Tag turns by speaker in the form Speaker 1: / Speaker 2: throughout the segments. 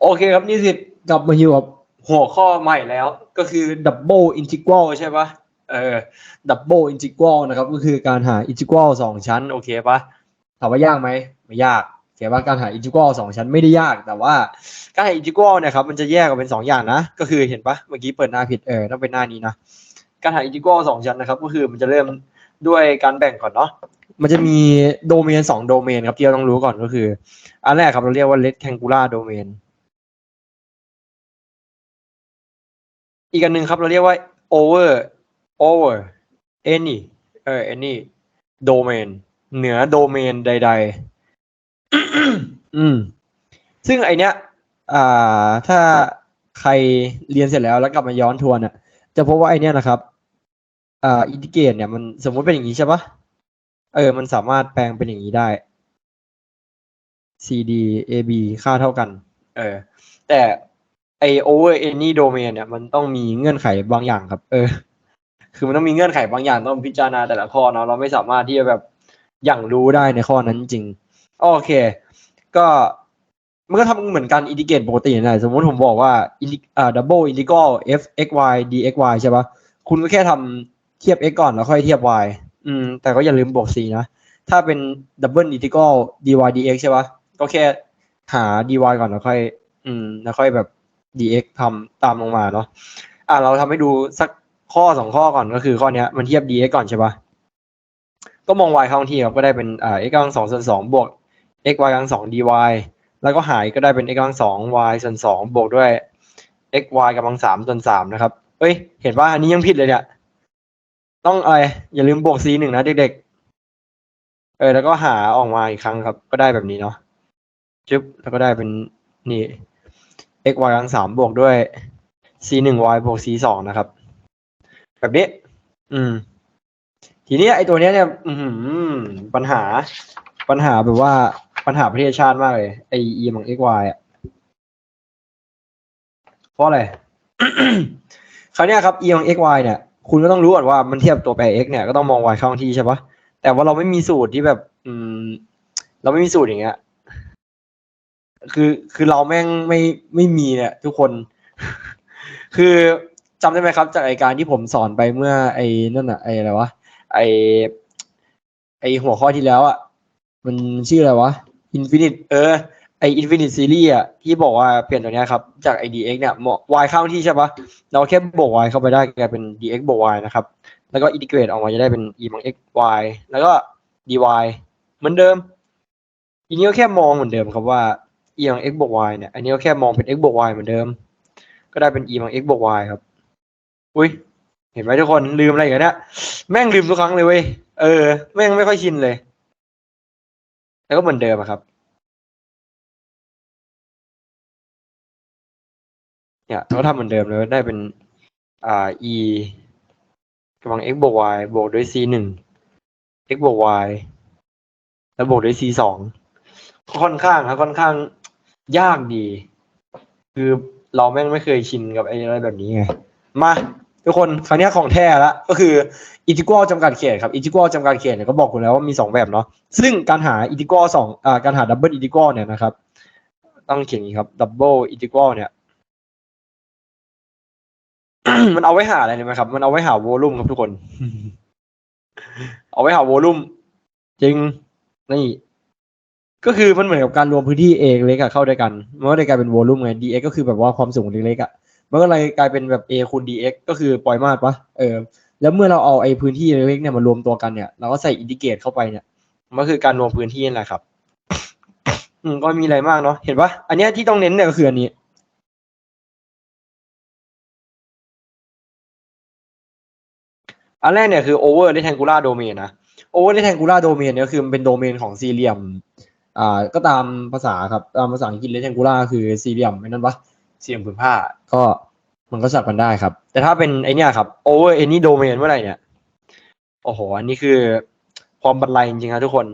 Speaker 1: โอเคครับนี่สิกลับมาอยู่กับหัวข้อใหม่แล้ว ก็คือ double integral ใช่ปะเออ double integral นะครับ ก็คือการหา integral สองชั้น โอเคปะถามว่ายากไหมไม่ยากโอเคปะการหา integral สองชั้นไม่ได้ยาก แต่ว่าการหา integral เนะครับมันจะแยกออกเป็นสองอย่างนะ ก็คือเห็นปะเมื่อกี้เปิดหน้าผิดเออต้องเป็นหน้านี้นะการหา integral สองชั้นนะครับ ก็คือมันจะเริ่มด้วยการแบ่งก่อนเนาะ มันจะมีโดเมนสองโดเมนครับที่เราต้องรู้ก่อนก็คือ อันแรกครับเราเรียกว่า rectangular domain อีกอันหนึ่งครับเราเรียกว่า over over any เออ any domain เหนือโดเมนใด ๆ อืม ซึ่งไอเนี้ย อ่า ถ้าใครเรียนเสร็จแล้วแล้วกลับมาย้อนทวนอะ จะพบว่าไอเนี้ยนะครับ อ่าอินทิเกรตเนี่ยมันสมมุติเป็นอย่างนี้ใช่ปะ เออ มันสามารถแปลงเป็นอย่างนี้ได้ CD AB ค่าเท่ากัน เออ แต่ไอ over any domain เนี่ย มันต้องมีเงื่อนไขบางอย่างครับ เออ คือมันต้องมีเงื่อนไขบางอย่างต้องพิจารณาแต่ละข้อเนาะ เราไม่สามารถที่จะแบบอย่างรู้ได้ในข้อนั้นจริง โอเค ก็มันก็ทำเหมือนกันอินทิเกรตปกตินะสมมติผมบอกว่าอ่า double integral f x y d x y ใช่ปะคุณก็แค่ทำเทียบ x ก่อนแล้วค่อยเทียบ y อืม แต่ก็อย่าลืมบวก c นะ ถ้าเป็น double integral dy dx ใช่ปะก็แค่หา dy ก่อนแล้วค่อย อืม แล้วค่อยแบบ dx ทำตามลงมาเนาะอ่าเราทำให้ดูสักข้อสองข้อก่อนก็คือข้อเนี้ยมันเทียบ dx ก่อนใช่ปะก็มอง y เข้าที่ครับก็ได้เป็นอ่า x กำลังสองส่วนสองบวก x y กำลังสอง dy แล้วก็หายก็ได้เป็น x กำลังสอง y ส่วนสองบวกด้วย x y กำลังสามส่วนสามนะครับเอ้ย เห็นว่าอันนี้ยังผิดเลยเนี่ย ต้องอะไรอย่าลืมบวก c หนึ่งนะเด็กๆ เออ แล้วก็หาออกมาอีกครั้งครับ ก็ได้แบบนี้เนาะจึ๊บแล้วก็ได้เป็นนี่ x y กำลังสามบวกด้วย c หนึ่ง y บวก c สองนะครับ แบบนี้ อืม ทีนี้ไอตัวเนี้ยเนี่ย อือหือปัญหา ปัญหาแบบว่าปัญหาประเทศชาติมากเลย ไอ e ของ x y อะเพราะอะไรคราวเนี้ยครับ e ของ x y เนี่ย คุณก็ต้องรู้ก่อนว่ามันเทียบตัวแปร x เนี่ยก็ต้องมอง y เข้าที่ใช่ปะแต่ว่าเราไม่มีสูตรที่แบบ อืม เราไม่มีสูตรอย่างเงี้ย คือคือเราแม่งไม่ไม่มีเนี่ยทุกคน คือจำได้ไหมครับ จากไอการที่ผมสอนไปเมื่อ ไอ้นั่นอะไออะไรวะไอไอหัวข้อที่แล้วอะมันชื่ออะไรวะ Infinite เออ ไอ Infinite Series อะที่บอกว่าเปลี่ยนตัวเนี้ยครับ จากไอ dx เอกเนี่ยเหมาะ y เข้าที่ใช่ปะเราแค่บวก y เข้าไปได้กลายเป็น dx บวก y นะครับ แล้วก็อินทิเกรตออกมาจะได้เป็น e มัง x y แล้วก็ dy เหมือนเดิมอันนี้ก็แค่มองเหมือนเดิมครับว่า e มัง x บวก y เนี่ยอันนี้ก็แค่มองเป็น x บวก y เหมือนเดิม ก็ได้เป็น e มัง x บวก y ครับอุ้ยเห็นไหมทุกคนลืมอะไรอย่างเนี้ยแม่งลืมทุกครั้งเลยเว้ยเออแม่งไม่ค่อยชินเลย แล้วก็เหมือนเดิมครับ เนี่ยเราทำเหมือนเดิมเลยได้เป็นอ่า e กำลัง x บวก y บวกด้วย c หนึ่ง x บวก y แล้วบวกด้วย c สองค่อนข้างครับค่อนข้างยากดี คือเราแม่งไม่เคยชินกับไอ้อะไรแบบนี้ไง มาทุกคนคราวเนี้ยของแท้ละก็คืออินทิกรัลจำกัดเขตครับอินทิกรัลจำกัดเขตเนี่ยก็บอกคุณแล้วว่ามีสองแบบเนาะซึ่งการหาอินทิกรัลสองอ่าการหาดับเบิลอินทิกรัลเนี่ยนะครับ ต้องเขียนอย่างนี้ครับดับเบิลอินทิกรัลเนี่ย มันเอาไว้หาอะไรรู้ไหมครับ มันเอาไว้หาโวลูมครับทุกคน เอาไว้หาโวลูมจริง นี่ ก็คือมันเหมือนกับการรวมพื้นที่ A เล็กอะเข้าด้วยกันมันก็เลยกลายเป็นโวลูมไง dx ก็คือแบบว่าความสูงเล็กๆอะมันก็เลยกลายเป็นแบบ A คูณ dx ก็คือปล่อยมาดปะเออ แล้วเมื่อเราเอาไอ้พื้นที่เล็กๆเนี่ยมารวมตัวกันเนี่ย เราก็ใส่อินดิเกตเข้าไปเนี่ย มันก็คือการรวมพื้นที่นั่นแหละครับ อืมก็มีอะไรมากเนาะ เห็นปะอันเนี้ยที่ต้องเน้นเนี่ยก็คืออันนี้ อันแรกเนี่ยคือ over rectangular domain นะ over rectangular domain เนี่ยคือมันเป็นโดเมนของสี่เหลี่ยม อ่า ก็ตามภาษาครับ ตามภาษาอังกฤษ rectangular คือสี่เหลี่ยมไม่นั่นปะสี่เหลี่ยมผืนผ้า ก็มันก็สับกันได้ครับ แต่ถ้าเป็นไอเนี้ยครับ over any domain เมื่อไหร่เนี่ย โอ้โห อันนี้คือความบันไลจริงๆครับทุกคน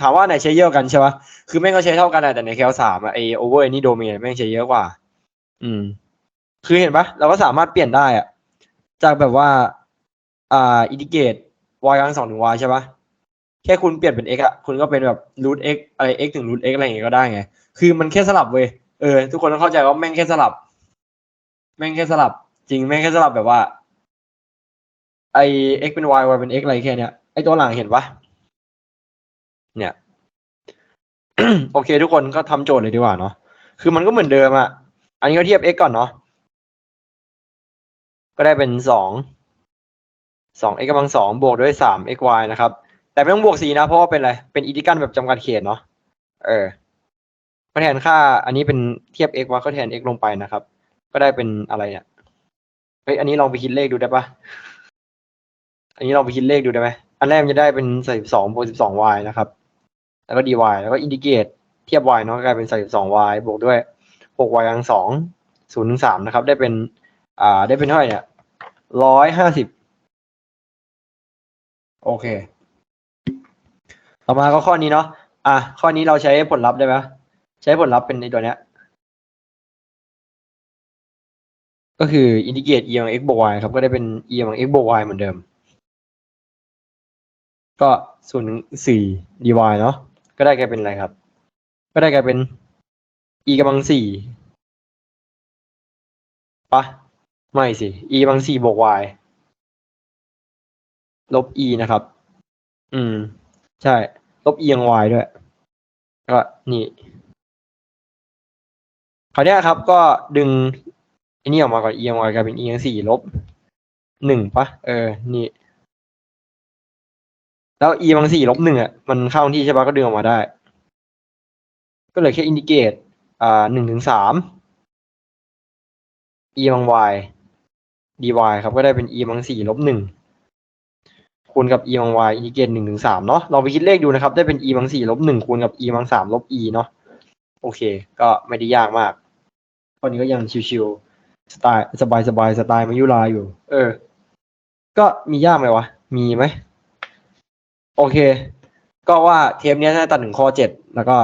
Speaker 1: ถามว่าไหนใช้เยอะกันใช่ปะคือแม่งก็ใช้เท่ากันอะแต่ในแคลสามอะไอ over any domain แม่งใช้เยอะกว่า อืม คือเห็นปะเราก็สามารถเปลี่ยนได้อะจากแบบว่า อ่าอินดิเกต y กำลังสองถึง y ใช่ปะแค่คุณเปลี่ยนเป็น x อะคุณก็เป็นแบบ root x อะไร x ถึง root x อะไรอย่างเงี้ยก็ได้ไง คือมันแค่สลับเว้ย เออ ทุกคนต้องเข้าใจว่าแม่งแค่สลับ แม่งแค่สลับ จริง แม่งแค่สลับแบบว่า ไอ x เป็น y y เป็น x อะไรแค่เนี้ย ไอตัวหลังเห็นปะเนี่ย โอเค ทุกคนก็ทำโจทย์เลยดีกว่าเนาะ คือมันก็เหมือนเดิมอะอันนี้ก็เทียบ x ก่อนเนาะ ก็ได้เป็นสอง สอง x กำลังสองบวกด้วยสาม x y นะครับ แต่ไม่ต้องบวกสีนะ เพราะว่าเป็นอะไร เป็นอินทิกรัลแบบจำกัดเขตเนาะ เออก็แทนค่า อันนี้เป็นเทียบ x ว่าก็แทน x ลงไปนะครับ ก็ได้เป็นอะไรเนี่ยเฮ้ยอันนี้ลองไปคิดเลขดูได้ปะอันนี้ลองไปคิดเลขดูได้ไหมอันแรกมันจะได้เป็นใส่สองบวกสิบสอง y นะครับ แล้วก็ dy แล้วก็อินทิเกรตเทียบ y เนาะกลายเป็นใส่สอง y บวกด้วยหก y กำลังสองศูนย์ถึงสามนะครับ ได้เป็น อ่า ได้เป็นเท่าไหร่เนี่ยร้อยห้าสิบ โอเค ต่อมาก็ข้อนี้เนาะ อะ ข้อนี้เราใช้ผลลัพธ์ได้ไหมใช้ผลลัพธ์เป็นในตัวเนี้ย ก็คืออินทิเกรต e ของ x บวก y ครับ ก็ได้เป็น e ของ x บวก y เหมือนเดิม ก็ส่วนย์ถึงสี่ dy เนาะ ก็ได้กลายเป็นอะไรครับ ก็ได้กลายเป็น e กำลังสี่ปะไม่สิ e กำลังสี่บวก y ลบ e นะครับ อืม ใช่ ลบ e ยัง y ด้วย ก็นี่คราวเนี้ยครับ ก็ดึงอันนี้ออกมาก่อน e ยัง y กลายเป็น e ยังสี่ลบหนึ่งปะเออ นี่ แล้ว e บางสี่ลบหนึ่งอะ มันเข้าที่ใช่ปะก็ดึงออกมาได้ ก็เหลือแค่อินดิเกต อ่าหนึ่งถึงสาม e บาง y dy ครับ ก็ได้เป็น e บางสี่ลบหนึ่ง คูณกับ e บาง y อินทิเกรตหนึ่งถึงสามเนาะลองไปคิดเลขดูนะครับ ได้เป็น e บางสี่ลบหนึ่งคูณกับ e บางสามลบ e เนาะโอเค ก็ไม่ได้ยากมากข้อนี้ก็ยังชิวๆสไตล์สบายสบายๆสไตล์มายุราอยู่ เออ ก็มียากไหมวะ มีไหม โอเค ก็ว่าเทปเนี้ยน่าตัดถึงข้อเจ็ดแล้วก็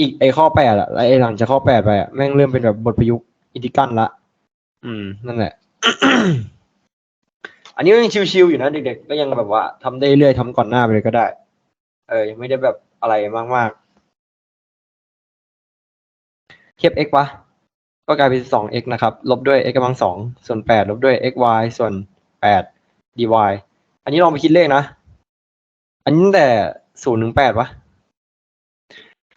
Speaker 1: อีกไอข้อแปดอะไอหลังจากข้อแปดไปอะแม่งเริ่มเป็นแบบบทประยุกต์อินทิกรัลละ อืม นั่นแหละ อันนี้ก็ยังชิวๆอยู่นะเด็กๆก็ยังแบบว่าทำได้เรื่อยทำก่อนหน้าไปเลยก็ได้ เออ ยังไม่ได้แบบอะไรมากๆ เทียบ x วะก็กลายเป็นสอง x นะครับ ลบด้วย x กำลังสองส่วนแปดลบด้วย x y ส่วนแปด dy อันนี้ลองไปคิดเลขนะ อันนี้แต่ศูนย์ถึงแปดวะ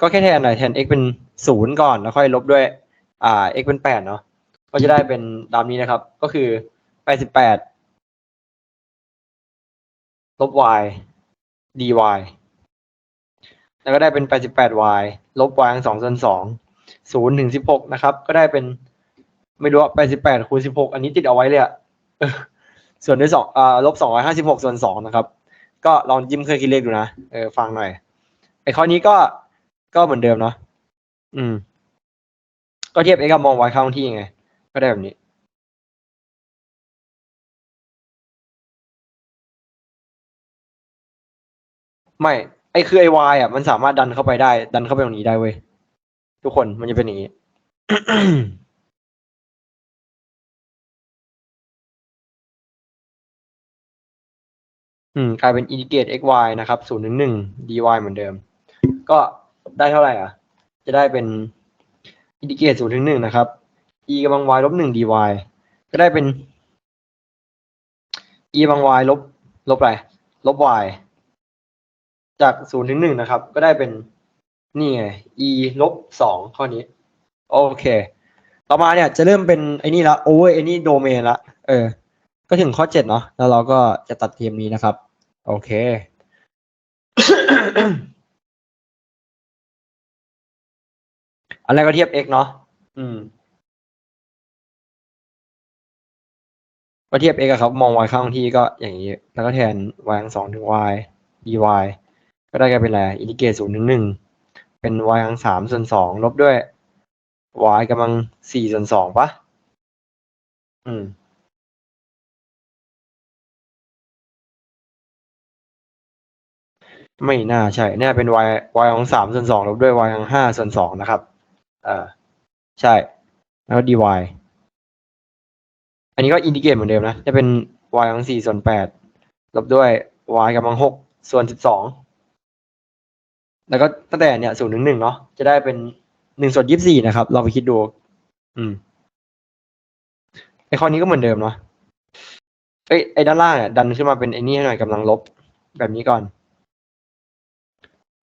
Speaker 1: ก็แค่แทนหน่อยแทน x เป็นศูนย์ก่อน แล้วค่อยลบด้วย อ่า x เป็นแปดเนาะ ก็จะได้เป็นตามนี้นะครับ ก็คือแปดสิบแปด ลบ y dy แล้วก็ได้เป็น 88y ลบ y ทั้งสองส่วนสองศูนย์ถึงสิบหกนะครับ ก็ได้เป็น ไม่รู้อะ88คูณสิบหกอันนี้ติดเอาไว้เลยอะส่วนด้วยสองอ่าลบสองร้อยห้าสิบหกส่วนสองนะครับ ก็ลองจิ้มเครื่องคิดเลขดูนะเออฟังหน่อยไอ้ข้อนี้ก็ก็เหมือนเดิมเนาะอืม ก็เทียบ x กับมอง y เข้าที่ไง ก็ได้แบบนี้ ไม่ไอคือไอวายอะมันสามารถดันเข้าไปได้ ดันเข้าไปตรงนี้ได้เว้ยทุกคนมันจะเป็นอย่างนี้ อืมกลายเป็นอินทิเกรต x y นะครับศูนย์ถึงหนึ่ง dy เหมือนเดิม ก็ได้เท่าไหร่อะ จะได้เป็นอินทิเกรตศูนย์ถึงหนึ่งนะครับ e กำลัง y ลบหนึ่ง dy ก็ได้เป็น e กำลัง y ลบลบอะไรลบ y จากศูนย์ถึงหนึ่งนะครับ ก็ได้เป็นนี่ไง e ลบสองข้อนี้ โอเค ต่อมาเนี่ยจะเริ่มเป็นไอ้นี่ละ over any domain ละ เออ ก็ถึงข้อเจ็ดเนาะแล้วเราก็จะตัดเทมนี้นะครับ โอเคอันแรกก็เทียบ x เนาะ อืม ก็เทียบ x อะครับ มอง y ข้างที่ก็อย่างนี้ แล้วก็แทน y ทั้งสองถึง y dy ก็ได้กลายเป็นอะไรอินทิเกรตศูนย์ถึงหนึ่งเป็น y ทั้งสามส่วนสองลบด้วย y กำลังสี่ส่วนสองปะอืมไม่น่าใช่น่าเป็น y y ของสามส่วนสองลบด้วย y ของห้าส่วนสองนะครับเออใช่ แล้ว dy อันนี้ก็อินดิเกรตเหมือนเดิมนะ จะเป็น y ของสี่ส่วนแปดลบด้วย y กำลังหกส่วนสิบสอง แล้วก็ตั้งแต่เนี่ยศูนย์ถึงหนึ่งเนาะจะได้เป็นหนึ่งส่วนยี่สี่นะครับลองไปคิดดู อืมไอข้อนี้ก็เหมือนเดิมเนาะเอ้ไอด้านล่างอะดันขึ้นมาเป็นไอนี่ให้หน่อยกำลังลบแบบนี้ก่อน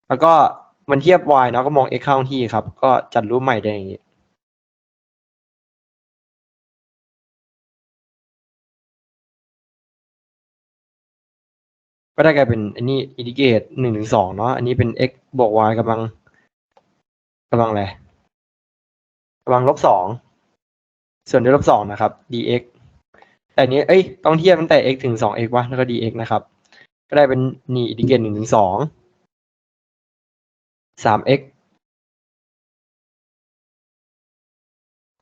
Speaker 1: แล้วก็มันเทียบ y เนาะก็มอง x เข้าที่ครับ ก็จัดรูปใหม่ได้อย่างนี้ ก็ได้กลายเป็นอันนี้อินดิเกตหนึ่งถึงสองเนาะอันนี้เป็น x บวก y กำลังกำลังอะไรกำลังลบสองส่วนด้วยลบสองนะครับ dx แต่อันนี้เอ้ยต้องเทียบตั้งแต่ x ถึงสอง x วะแล้วก็ dx นะครับ ก็ได้เป็นนี่อินดิเกตหนึ่งถึงสองสาม x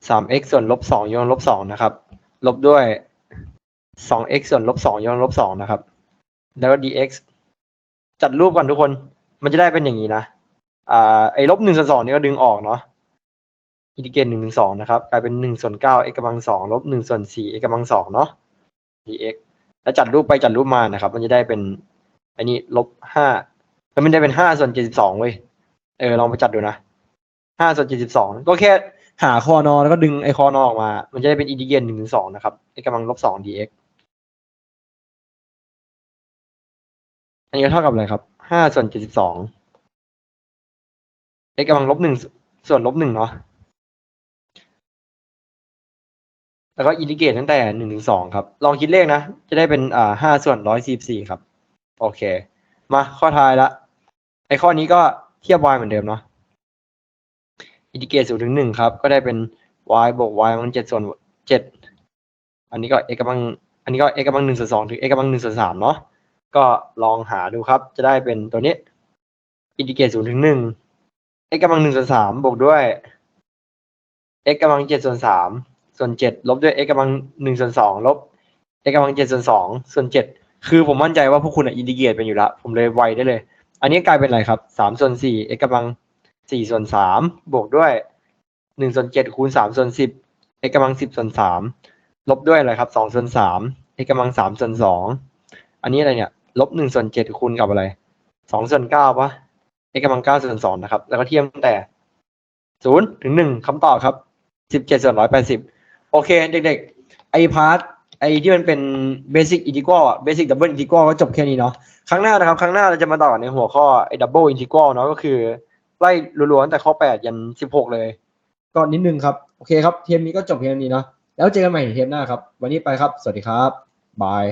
Speaker 1: สาม x ส่วนลบสองยกกำลังลบสองนะครับ ลบด้วยสอง x ส่วนลบสองยกกำลังลบสองนะครับ แล้วก็ dx จัดรูปก่อนทุกคน มันจะได้เป็นอย่างนี้นะ อ่า ไอ้ลบหนึ่งส่วนสองนี่ก็ดึงออกเนาะอินทิเกรตหนึ่งถึงสองนะครับ กลายเป็นหนึ่งส่วนเก้า x กำลังสองลบหนึ่งส่วนสี่ x กำลังสองเนาะ dx แล้วจัดรูปไปจัดรูปมานะครับ มันจะได้เป็น อันนี้ลบห้าแล้วมันได้เป็นห้าส่วนเจ็ดสิบสองเว้ย เออลองไปจัดดูนะห้าส่วนเจ็ดสิบสองก็แค่หาคอนอแล้วก็ดึงไอคอนอออกมา มันจะได้เป็นอินทิเกรตหนึ่งถึงสองนะครับ x กำลังลบสอง dx อันนี้เท่ากับอะไรครับ ห้าส่วนเจ็ดสิบสอง x กำลังลบหนึ่งส่วนลบหนึ่งเนาะ แล้วก็อินทิเกรตตั้งแต่หนึ่งถึงสองครับ ลองคิดเลขนะ จะได้เป็นอ่าห้าส่วนร้อยสี่สี่ครับ โอเค มาข้อท้ายละ ไอข้อนี้ก็เทียบ y เหมือนเดิมเนาะ อินทิเกรตศูนย์ถึงหนึ่งครับ ก็ได้เป็น y บวก y มันเจ็ดส่วนเจ็ด อันนี้ก็ x กำลัง อันนี้ก็ x กำลังหนึ่งส่วนสองถึง x กำลังหนึ่งส่วนสามเนาะ ก็ลองหาดูครับ จะได้เป็นตัวนี้อินทิเกรตศูนย์ถึงหนึ่ง x กำลังหนึ่งส่วนสามบวกด้วย x กำลังเจ็ดส่วนสามส่วนเจ็ดลบด้วย x กำลังหนึ่งส่วนสองลบ x กำลังเจ็ดส่วนสองส่วนเจ็ดคือผมมั่นใจว่าพวกคุณอินทิเกรตเป็นอยู่แล้ว ผมเลยไวได้เลย อันนี้กลายเป็นอะไรครับสามส่วนสี่ x กำลังสี่ส่วนสามบวกด้วยหนึ่งส่วนเจ็ดคูณสามส่วนสิบ x กำลังสิบส่วนสามลบด้วยอะไรครับสองส่วนสาม x กำลังสามส่วนสองอันนี้อะไรเนี่ย ลบหนึ่งส่วนเจ็ดคูณกับอะไรสองส่วนเก้าปะ x กำลังเก้าส่วนสองนะครับ แล้วก็เทียมตั้งแต่ศูนย์ถึงหนึ่งคำตอบครับสิบเจ็ดส่วนร้อยแปดสิบโอเค เด็กๆ ไอพาร์ทไอที่มันเป็นเบสิ c อินทิก a l อะเบสิ c ดับเบิลอินทิก a l ก็จบแค่นี้เนาะครั้งหน้านะครับ ครั้งหน้าเราจะมาต่อในหัวข้อไอดับเบิลอินทิก a l เนาะก็คือไล่รัวๆตั้งแต่ข้อแปดยันสิบหกเลย ก็นิดนึงครับ โอเคครับ เทปนี้ก็จบเพียงนี้เนาะแล้วเจอกันใหม่เทปหน้าครับ วันนี้ไปครับ สวัสดีครับบาย